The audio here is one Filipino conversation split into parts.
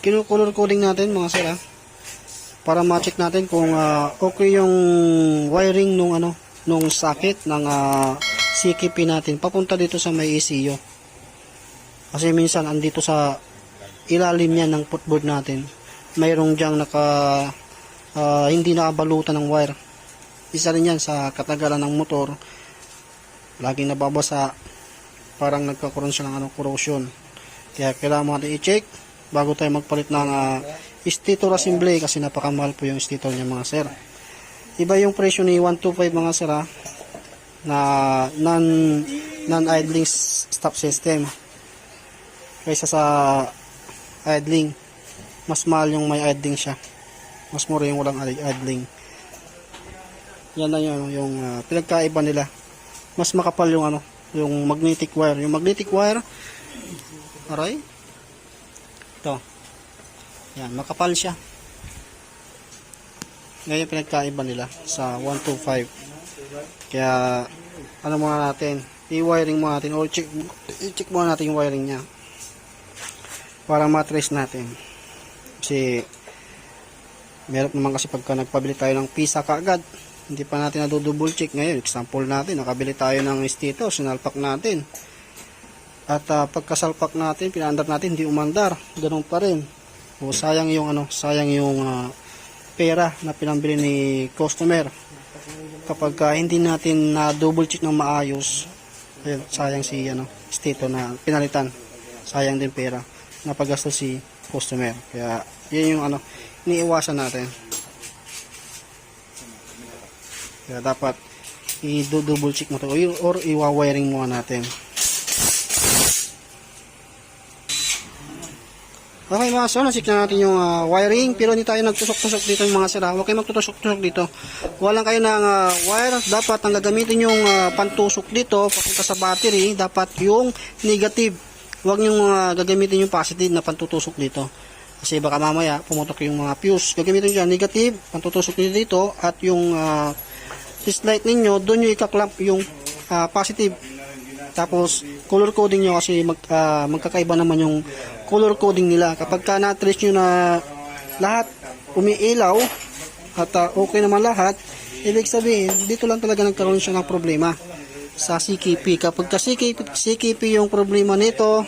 kinukulor coding natin mga sir ah. Para ma-check natin kung ah, okay yung wiring nung ano, nung socket ng ah, CKP natin papunta dito sa may ECU. Kasi minsan andito sa ilalim niya ng footboard natin, mayroong diyang naka ah, hindi nakabalutan ng wire. Isa rin yan sa katagalan ng motor. Laging nababasa, parang nagkakaroon siya ng ano, corrosion. Kaya kailangan natin i-check bago tayo magpalit ng uh, stator assembly kasi napakamahal po yung stator niya mga sir. Iba yung presyo ni 125 mga sir ah, na non non-idling stop system kaysa sa idling. Mas mahal yung may idling siya. Mas mura yung walang id- idling. Yan lang yung, yung ah, pinagkaiba nila. Mas makapal yung ano yung magnetic wire. Yung magnetic wire aray ito. Yan makapal siya. Ngayon pinagkaiba nila sa 125 kaya ano muna natin i-wiring muna natin o check, i-check muna natin yung wiring niya. Para matrace natin. Kasi meron naman kasi pagka nagpabili tayo ng pisa kaagad hindi pa natin na-double check ngayon. Example natin nakabili tayo ng stator sinalpak natin at ah, pagkasalpak natin pinaandar natin hindi umandar. Ganun pa rin. O sayang yung ano sayang yung ah, pera na pinambili ni customer. Kapag ah, hindi natin na double check ng maayos ayun, sayang si ano stator na pinalitan. Sayang din pera. Napagastos si customer. Kaya yun yung ano iniiwasan natin. Kaya dapat i-double check mo to or, or iwa-wiring muna natin Okay mga sir, nasik na natin yung ah, wiring pero hindi tayo nagtusok-tusok dito yung mga sir. ha. Huwag kayo magtutusok-tusok dito. Walang kayo ng ah, wire. Dapat ang gagamitin yung ah, pantusok dito papunta sa battery. Dapat yung negative. Huwag yung ah, gagamitin yung positive na pantutusok dito. Kasi baka mamaya pumutok yung mga fuse. Gagamitin dyan negative, pantutusok nyo dito at yung uh, light ninyo, doon nyo ikaklamp yung ah, positive. Tapos, color coding nyo kasi mag, ah, magkakaiba naman yung color coding nila. Kapag ka na-trace nyo na lahat umiilaw at ah, okay naman lahat, ibig sabihin, dito lang talaga nagkaroon siya ng problema sa CKP. Kapag ka CKP, CKP yung problema nito,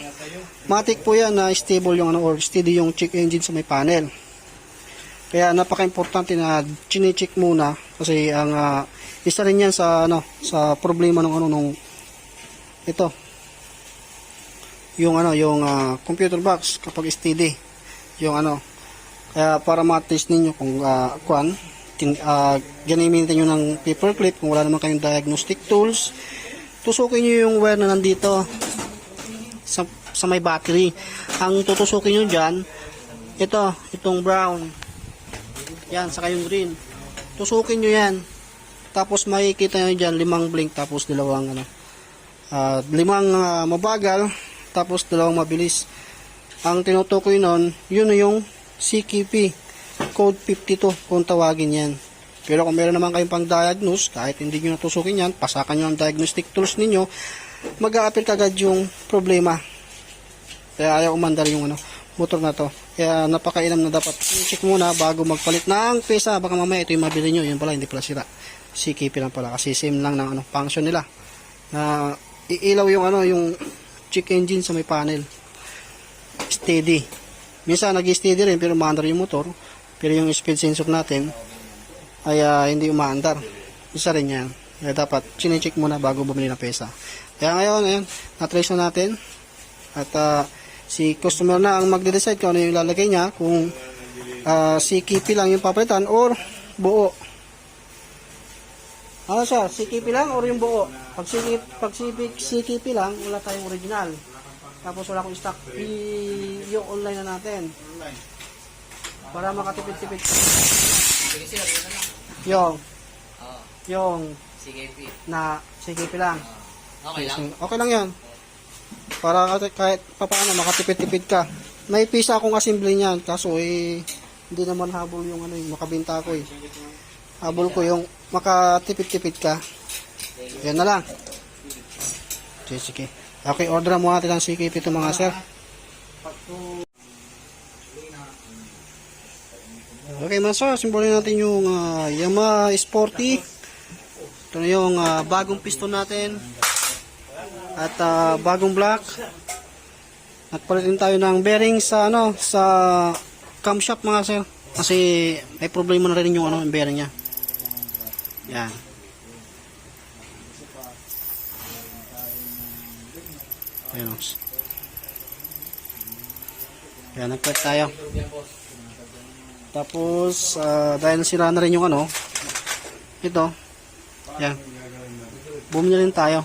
matik po yan na stable yung ano or steady yung check engine sa may panel. Kaya napaka-importante na chine-check muna kasi ang ah, isa rin yan sa ano sa problema ng ano nung ito yung ano yung ah, computer box kapag steady yung ano kaya para ma-test ninyo kung uh, kuan tin, uh, gamitin nyo ng paper clip kung wala naman kayong diagnostic tools tusukin nyo yung wire na nandito sa, sa may battery. Ang tutusukin nyo dyan ito itong brown. Yan saka yung green. Tusukin nyo yan. Tapos makikita nyo dyan limang blink tapos dalawang ano ah, limang ah, mabagal tapos dalawang mabilis. Ang tinutukoy nun yun na yung CKP code 52 kung tawagin yan. Pero kung meron naman kayong pang diagnose kahit hindi nyo natusukin yan pasakan nyo ang diagnostic tools ninyo mag-a-appear kagad yung problema. Kaya ayaw umandar yung ano motor na to. Kaya napakailam na dapat check muna bago magpalit ng pesa. Baka mamaya ito yung mabili nyo. Yun pala hindi pala sira. CKP lang pala. Kasi same lang ng ano function nila. Na iilaw yung ano yung check engine sa may panel. Steady. Minsan nag-steady rin pero umaandar yung motor. Pero yung speed sensor natin ay ah, hindi umaandar. Isa rin yan. Kaya dapat chinecheck muna bago bumili ng pesa. Kaya ngayon ayun na-trace na natin. At ah, si customer na ang magde-decide kung ano yung ilalagay niya kung ah, CKP lang yung papalitan or buo. Ano siya, CKP lang or yung buo? Pag CKP, pag CKP, CKP lang, wala tayong original. Tapos wala akong stock. I, yung online na natin. Para makatipid-tipid. Yun. Yung, yung Sige, P. na CKP lang. Okay lang. Okay lang yan. Para kahit- papaano makatipid-tipid ka. May pisa akong assembly niyan. Kaso eh, hindi naman habol yung ano, yung makabenta ko eh. Habol ko yung makatipid-tipid ka. Yan na lang. Sige. Okay, order mo natin ng CKP ito mga sir. Okay mga sir, simbolin natin yung ah, Yamaha Sporty. Ito na yung ah, bagong piston natin. At ah, bagong block. At palitin tayo ng bearing sa ano sa camshaft mga sir. Kasi may problema na rin yung ano bearing niya. Yan. Ayan o. Yan, nag-cut tayo. Tapos, ah, dahil sira na rin yung ano, ito, yan, bumili rin tayo.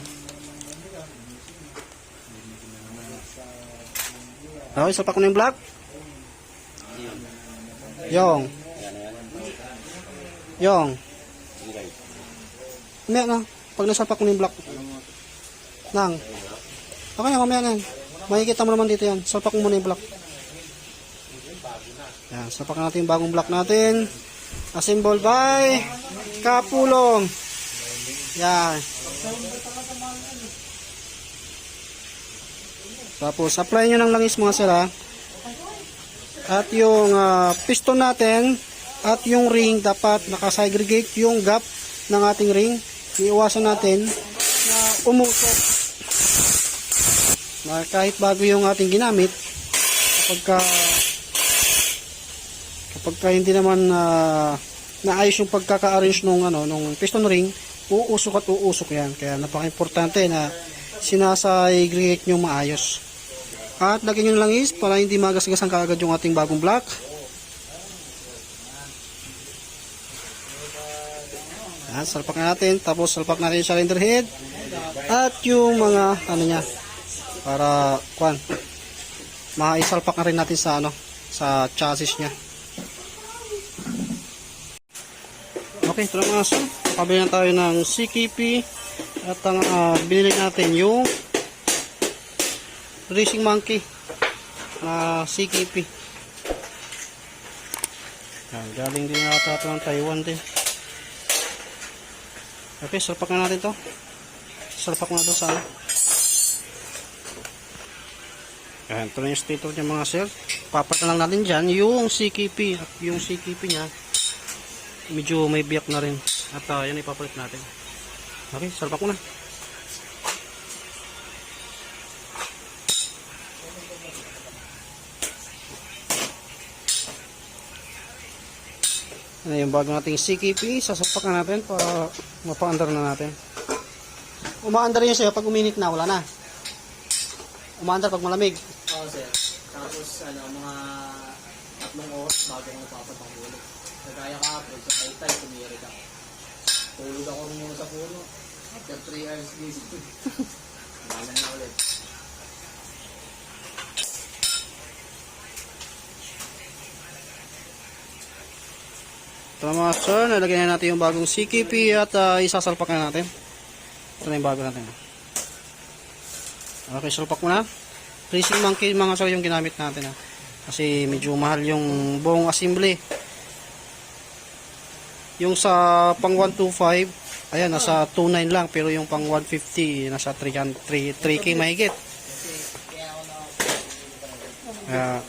Okay, isa pa ko na yung black. Yung. Yung. Mamaya na, pag nasapak ko na yung black. Nang. Okay, mamaya na yan. Makikita mo naman dito yan. Sapak mo muna yung black. Yan, sapak natin yung bagong block natin. Assemble by Kapulong. Yan. Tapos, apply nyo ng langis mga sir ha. At yung ah, piston natin at yung ring dapat nakasegregate yung gap ng ating ring. Iiwasan natin na umusok. Na kahit bago yung ating ginamit, kapag ka kapag ka hindi naman na naayos yung pagkaka-arrange nung ano nung piston ring, uusok at uusok yan. Kaya napaka-importante na sinasegregate nyo maayos. At lagyan nyo ng langis para hindi magasgasan kaagad yung ating bagong block. Yan, salpak na natin. Tapos salpak natin yung cylinder head. At yung mga ano niya para kwan maisalpak na rin natin sa ano sa chassis niya. Okay, ito na mga so. Pabili na tayo ng CKP at ang ah, binili natin yung Racing Monkey na CKP. Yan, galing din nata ito ng Taiwan din. Okay, salpak na natin to. Salpak na to sa ano. Yan, ito na yung stator niya mga sir. Papat na lang natin dyan yung CKP. At yung CKP niya, medyo may biyak na rin. At uh, yan ipapalit natin. Okay, salpak mo na. Ano yung bago nating CKP, sasapak na natin para mapaandar na natin. Umaandar yun sa'yo pag uminit na, wala na. Umaandar pag malamig. Oo, sir. Tapos, ano, mga tatlong oras bago ako napapatang ulo. Kagaya kahapon, sa taytay, tumirik ako. Tulog ako rin muna sa puno. After 3 hours gising. Wala na ulit. Ito mga sir, nalagyan na natin yung bagong CKP at uh, isasalpak na natin. Ito na yung bago natin. Okay, salpak mo na. Racing monkey mga sir yung ginamit natin. Ha. Kasi medyo mahal yung buong assembly. Yung sa pang 125, ayan, nasa 29 lang. Pero yung pang 150, nasa 300, 3, 3K mahigit. Kaya,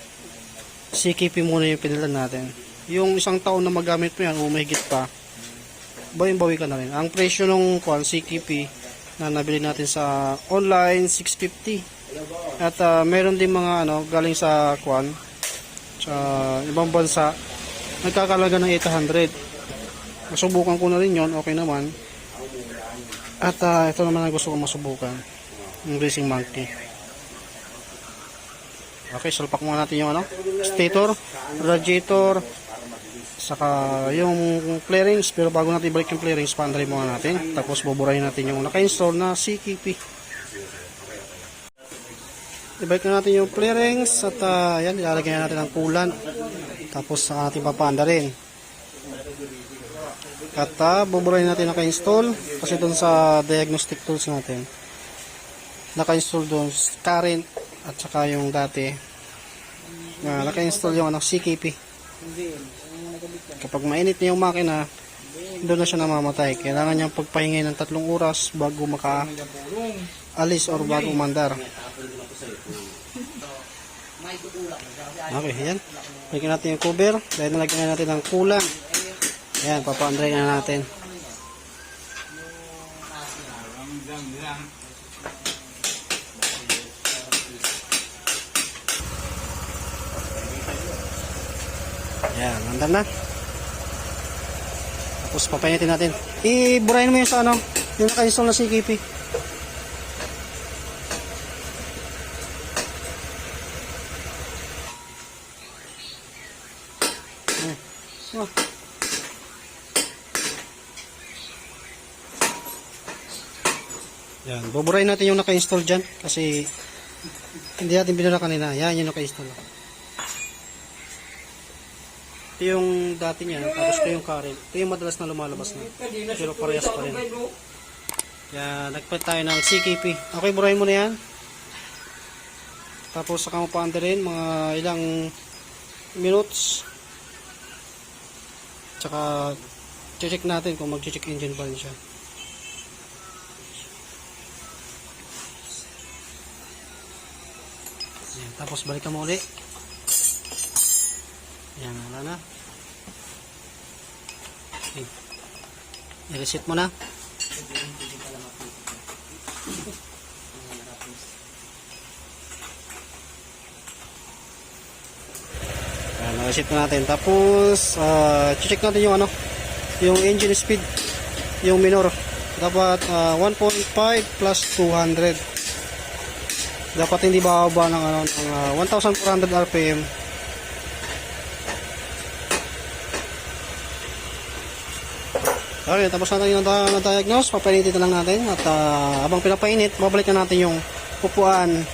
CKP muna yung pinilan natin. Yung isang taon na magamit mo yan, o mahigit pa, bawin-bawi ka na rin. Ang presyo ng CKP, na nabili natin sa online, 650. At ah, meron din mga ano, galing sa kwan, sa ibang bansa, nagkakalaga ng 800. Masubukan ko na rin yon okay naman. At ah, ito naman ang gusto ko masubukan, yung Racing Monkey. Okay, salpak muna natin yung ano, stator, radiator, saka yung clearings. Pero bago natin ibalik yung clearings, paandarin muna natin. Tapos buburahin natin yung naka-install na CKP. Ibalik na natin yung clearings at uh, yan, ilalagay na natin ang coolant. Tapos sa ating papaandarin. At uh, buburahin natin naka-install kasi doon sa diagnostic tools natin. Naka-install doon current at saka yung dati na naka-install yung ano, CKP. Kapag mainit na yung makina, doon na siya namamatay. Kailangan niyang pagpahingay ng tatlong oras bago maka alis or bago mandar. Okay, yan. Balikan natin yung cover. Dahil nalagyan na natin ng kulang. Ayan, papa-Andre na natin. Ayan, nandam na. Tapos papainitin natin. I-burahin mo yung sa ano, yung naka-install na CKP. Yan, buburahin natin yung naka-install dyan kasi hindi natin binura kanina. Yan, yung naka-install. Ito yung dati niya, tapos ito yung current. Ito yung madalas na lumalabas na. Pero parehas pa rin. Yan, nagpalit tayo ng CKP. Okay, burahin mo na yan. Tapos saka mo paanda rin, mga ilang minutes. Tsaka, check natin kung mag-check engine pa rin siya. Tapos balikan mo ulit. Yan, wala na. Okay. I-reset mo na. Yan, na-reset na natin. Tapos, uh, check natin yung ano, yung engine speed, yung minor. Dapat ah, 1.5 plus 200. Dapat hindi bababa ng ano, ng ah, 1,400 RPM. Okay, tapos natin yung na- na-diagnose, papainitin na lang natin at ah, habang pinapainit, babalik na natin yung upuan